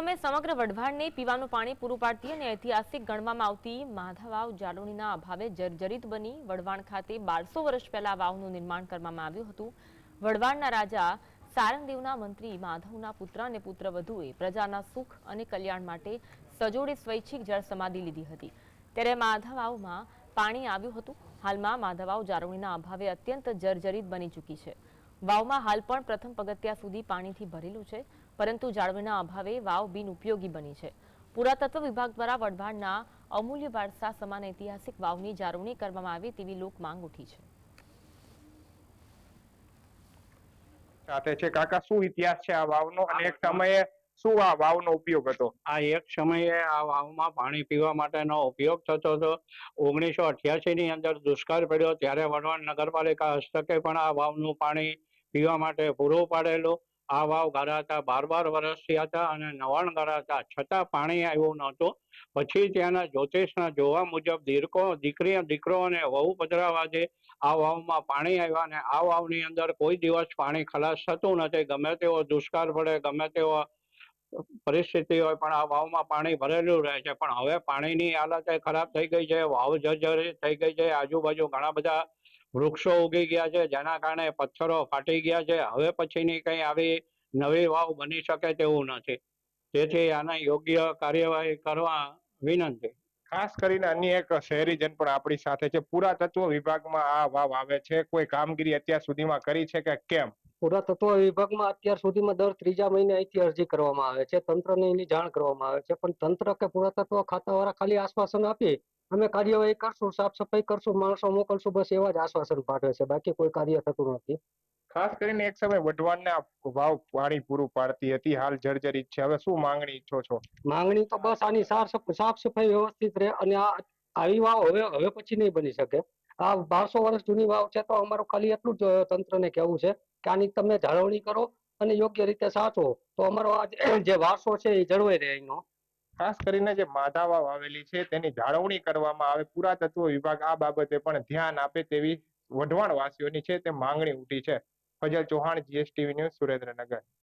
સમયે સમગ્ર વઢવાણને પીવાનું પાણી પૂરું પાડતી અને ઐતિહાસિક ગણવામાં આવતી માધાવાવ જાળવણીના અભાવે જર્જરિત બની વઢવાણ ખાતે બારસો વર્ષ પહેલા વાવનું નિર્માણ કરવામાં આવ્યું હતું. વઢવાણના રાજા સારંગદેવના મંત્રી માધવના પુત્ર અને પુત્રવધુએ પ્રજાના સુખ અને કલ્યાણ માટે સજોડે સ્વૈચ્છિક જળ સમાધિ લીધી હતી. ત્યારે માધવાવમાં પાણી આવ્યું હતું. હાલમાં માધવાવ જાળવણીના અભાવે અત્યંત જર્જરિત બની ચૂકી છે. વાવમાં હાલ પણ પ્રથમ પગથિયા સુધી પાણીથી ભરેલું છે પરંતુ જાળવણીના અભાવે વાવ બિન ઉપયોગી બની છે. પુરાતત્વ વિભાગ દ્વારા વઢવાણના અમૂલ્ય વારસા સમાન ઐતિહાસિક વાવની જાળવણી કરવામાં આવે તેવી લોક માંગ ઉઠી છે. સાથે છે કાકા શું ઇતિહાસ છે આ વાવનો અને એક સમયે શું આ વાવનો ઉપયોગ હતો? આ એક સમયે આ વાવમાં પાણી પીવા માટેનો ઉપયોગ થતો હતો. ઓગણીસો અઠ્યાસી ની અંદર દુષ્કાળ પડ્યો ત્યારે વઢવાણ નગરપાલિકા હસ્તકે પણ આ વાવનું પાણી પીવા માટે પૂરું પાડેલું. આ વાવ ગાળાતા બાર બાર વર્ષ હતા અને નવાણ ગાળાતા છતાં પાણી આવ્યું નહોતું. પછી ત્યાંના જ્યોતિષના જોવા મુજબ દીર્કો, દીકરી, દીકરો અને વહુ પધરાવાથી આ વાવમાં પાણી આવ્યા અને આ વાવની અંદર કોઈ દિવસ પાણી ખલાસ થતું નથી. ગમે તેવો દુષ્કાળ પડે, ગમે તેવો પરિસ્થિતિ હોય, પણ આ વાવમાં પાણી ભરેલું રહે છે. પણ હવે પાણીની હાલત ખરાબ થઈ ગઈ છે, વાવ જર્જરિત થઈ ગઈ છે. આજુબાજુ ઘણા બધા વૃક્ષો ઉગી ગયા છે જેના કારણે પથ્થરો ફાટી ગયા છે. હવે પછીની કઈ આવી નવી વાવ બની શકે તેવું નથી. તેથી આના યોગ્ય કાર્યવાહી કરવા વિનંતી. ખાસ કરીને અન્ય એક શહેરીજન પણ આપણી સાથે છે. પુરાતત્વ વિભાગમાં આ વાવ આવે છે. કોઈ કામગીરી અત્યાર સુધીમાં કરી છે કે કેમ? પુરાતત્વ વિભાગમાં અત્યાર સુધીમાં દર ત્રીજા મહિને અહીંથી અરજી કરવામાં આવે છે. તંત્રને એની જાણ કરવામાં આવે છે. પણ તંત્ર કે પુરાતત્વ ખાતાવાળા ખાલી આશ્વાસન આપી અમે કાર્યવાહી કરશું સાફ સફાઈ કરશું માણસો મોકલશું બસ એવા જ આશ્વાસન પાઠવે છે. બાકી કોઈ કાર્ય થતું નથી. ખાસ કરીને એક સમય વઢવાણને વાવ પાણી પૂરું પાડતી હતી. હાલ જર્જરિત છે. હવે શું માંગણી ઈચ્છો છો? માંગણી તો બસ આની સાફ સફ- સફાઈ વ્યવસ્થિત રહે અને આ આવી વાવ હવે હવે પછી નહીં બની શકે. આ બારસો વર્ષ જૂની વાવ છે તો અમારું ખાલી એટલું જ તંત્રને કહેવું છે કે આની તમે જાળવણી કરો અને યોગ્ય રીતે સાચવો. તો અમારો આ જે- જે વારસો છે એ જળવાઈ રહે એનો ખાસ કરીને જે માધાવા આવેલી છે, તેની જાળવણી કરવામાં આવે. પુરાતત્વ વિભાગ આ બાબતે પણ ધ્યાન આપે તેવી વઢવાણ વાસીઓની છે તે માંગણી ઉઠી છે. Fazal Chauhan GSTV news Surendranagar.